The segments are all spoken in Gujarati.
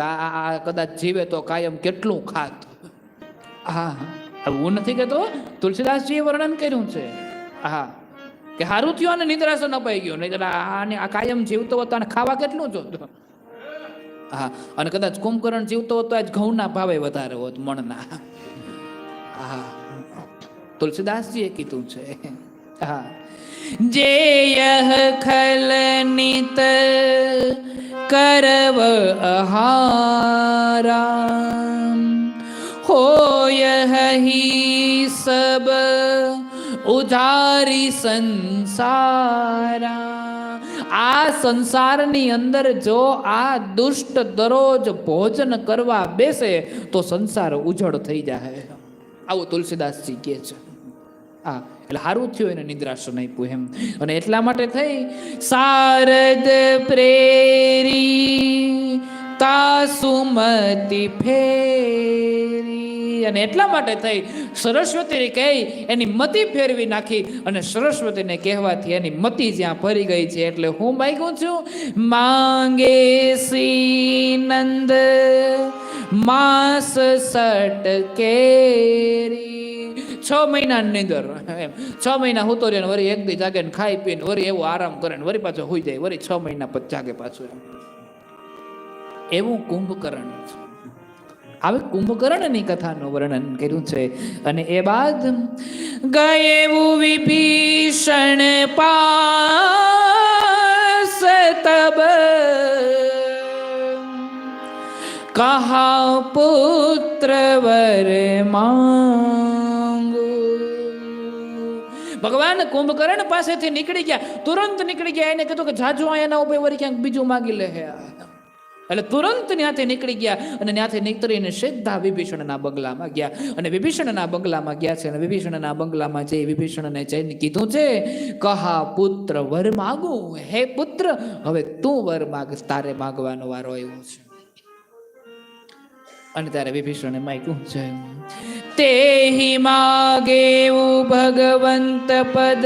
આ કદાચ જીવે તો કાયમ કેટલું ખાત. હા હું નથી કહેતો? તુલસીદાસજીએ વર્ણન કર્યું છે. હા કે સારું થયું અને નિદ્રાસન અપાઈ ગયું. નહીં આને, આ કાયમ જીવતો હતો અને ખાવા કેટલું જોતો? હા અને કદાચ કુંભકર્ણ જીવતો હતો આજ ઘઉંના ભાવે વધારે હોત, મણના. હા તુલસીદાસજીએ કીધું છે. હા. જે યહ ખલ નિત કરવ આહારા હોય હી સબ ઉધારી સંસારા આ સંસારની અંદર જો આ દુષ્ટ દરરોજ ભોજન કરવા બેસે, તો સંસાર ઉજળ થઈ જાય આવું તુલસીદાસજી કહે છે. હા, એટલે સારું થયું એને નિદ્રાસન આપ્યું એમ. અને એટલા માટે થઈ શારદ પ્રેરી, તાસુમતિ ફેરી. અને એટલા માટે થઈ, સરસ્વતીને કહી, એની મતિ ફેરવી નાખી. અને સરસ્વતીને કહેવાથી એની મતિ જ્યાં ફરી ગઈ છે, એટલે હું માગ્યું છું, માંગે સી નંદ, માસ સટ કેરી. છ મહિનાની અંદર એમ. છ મહિના હું તો ને વળી એક દી જાગે ખાઈ પીને વળી એવો આરામ કરે ને વળી પાછો હોઈ જાય. વળી છ મહિના પછી જાગે પાછું એમ. એવું કુંભકર્ણ છે. હવે કુંભકર્ણની કથાનું વર્ણન કર્યું છે અને એ બાદ ગયેવું વિભીષણ પાસ તબ કહા પુત્ર વર માંગુ ભગવાન કુંભકર્ણ પાસેથી નીકળી ગયા. તુરંત નીકળી ગયા. એને કીધું કે જાજુ એના ઉપર વળી ક્યાંક બીજું માગી લે હે એટલે તુરંત ત્યાંથી નીકળી ગયા અને ત્યાંથી નીકળીને સીધા વિભીષણના બંગલામાં ગયા. અને વિભીષણના બંગલામાં ગયા છે અને વિભીષણના બંગલામાં જઈ વિભીષણને જઈને કીધું છે, કહા પુત્ર, વર માગું? હે પુત્ર, હવે તું વર માગ તારે માગવાનો વારો આવ્યો છે. અને ત્યારે વિભીષણે માયકું છે તે માગેવું ભગવંત પદ,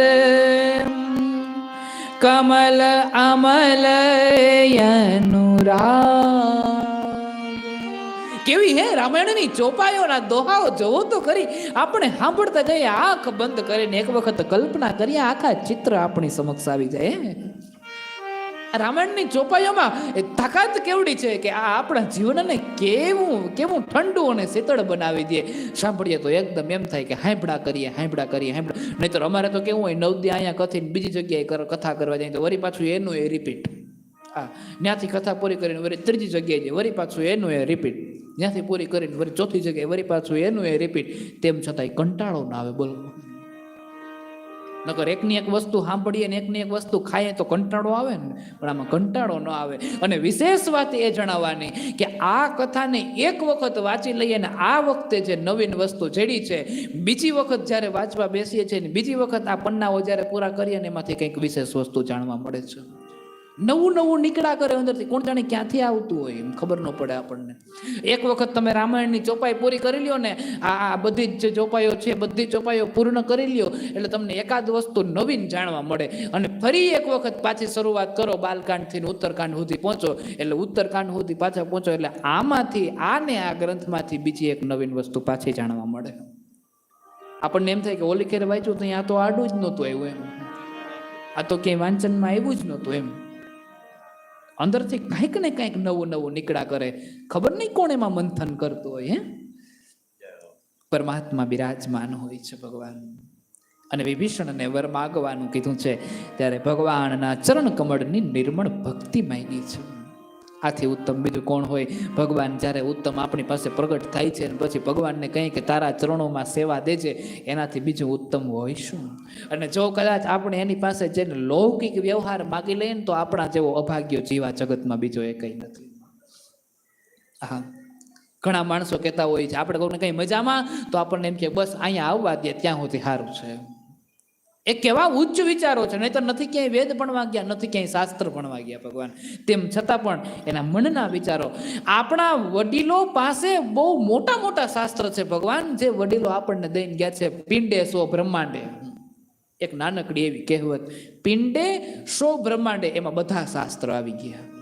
કમલ અમલ અનુરા કેવી હે રામાયણની ચોપાયોના દોહાઓ જોવો તો ખરી. આપણે સાંભળતા જઈએ, આંખ બંધ કરીને એક વખત કલ્પના કરીએ, આખા ચિત્ર આપણી સમક્ષ આવી જાય, હે? રામાયણની ચોપાઈઓમાં એ તાકાત કેવડી છે કે આ આપણા જીવનને કેવું કેવું ઠંડુ અને શીતળ બનાવી દે. સાંભળીએ તો એકદમ એમ થાય કે હાંભળા કરીએ હાંભળા કરીએ, હાંભળા. નહીતર અમારે તો કેવું હોય નવદી અહીંયા કથી બીજી જગ્યાએ કથા કરવા જાય તો વળી પાછું એનું એ રિપીટ હા ત્યાંથી કથા પૂરી કરીને વળી ત્રીજી જગ્યાએ જઈએ વળી પાછું એનું એ રિપીટ ત્યાંથી પૂરી કરીને વરી ચોથી જગ્યાએ વળી પાછું એનું એ રિપીટ તેમ છતાંય કંટાળો ના આવે બોલો નકર એકની એક વસ્તુ સાંભળીએ ને એકની એક વસ્તુ ખાઈએ તો કંટાળો આવે ને. પણ આમાં કંટાળો ન આવે. અને વિશેષ વાત એ જણાવવાની કે આ કથાને એક વખત વાંચી લઈએ ને આ વખતે જે નવીન વસ્તુ જેડી છે, બીજી વખત જ્યારે વાંચવા બેસીએ છીએ ને બીજી વખત આ પન્નાઓ જ્યારે પૂરા કરીએ ને એમાંથી કંઈક વિશેષ વસ્તુ જાણવા મળે છે. નવું નવું નીકળા કરે અંદરથી. કોણ જાણે ક્યાંથી આવતું હોય એમ ખબર ન પડે આપણને. એક વખત તમે રામાયણની ચોપાઈ પૂરી કરી લ્યો ને, આ બધી જ ચોપાઈઓ છે બધી ચોપાઈઓ પૂર્ણ કરી લ્યો, એટલે તમને એકાદ વસ્તુ નવીન જાણવા મળે. અને ફરી એક વખત પાછી શરૂઆત કરો, બાલકાંડથી ઉત્તરકાંડ સુધી પહોંચો. એટલે ઉત્તરકાંડ સુધી પાછા પહોંચો, એટલે આમાંથી, આને આ ગ્રંથમાંથી બીજી એક નવીન વસ્તુ પાછી જાણવા મળે. આપણને એમ થાય કે ઓલી ખેર વાંચ્યું તો અહીંયા તો આડું જ નહોતું આવ્યું એમ. આ તો ક્યાંય વાંચનમાં આવ્યું જ નહોતું એમ. અંદરથી કંઈક ને કંઈક નવું નવું નીકળ્યા કરે. ખબર નહીં કોણ એમાં મંથન કરતું હોય, હે? પરમાત્મા બિરાજમાન હોય છે ભગવાન. અને વિભીષણને વર માગવાનું કીધું છે, ત્યારે ભગવાનના ચરણ કમળની નિર્મળ ભક્તિ માંગી છે. આથી ઉત્તમ બીજું કોણ હોય? ભગવાન જ્યારે ઉત્તમ આપણી પાસે પ્રગટ થાય છે અને પછી ભગવાનને કહે કે તારા ચરણોમાં સેવા દેજે, એનાથી બીજું ઉત્તમ હોય શું? અને જો કદાચ આપણે એની પાસે જઈને લૌકિક વ્યવહાર માગી લઈએ ને તો આપણા જેવો અભાગ્ય જીવા જગતમાં બીજો એ કંઈ નથી. હા ઘણા માણસો કહેતા હોય છે, આપણે કોઈને કંઈ મજામાં? તો આપણને એમ કે બસ અહીંયા આવવા દે, ત્યાં સુધી સારું છે. એ કેવા ઉચ્ચ વિચારો છે નહીં તો નથી ક્યાંય વેદ ભણવા ગયા, નથી ક્યાંય શાસ્ત્ર ભણવા ગયા ભગવાન. તેમ છતાં પણ એના મનના વિચારો. આપણા વડીલો પાસે બહુ મોટા મોટા શાસ્ત્ર છે ભગવાન, જે વડીલો આપણને દઈને ગયા છે, પિંડે સો બ્રહ્માંડે. એક નાનકડી એવી કહેવત, પિંડે સો બ્રહ્માંડે. એમાં બધા શાસ્ત્ર આવી ગયા.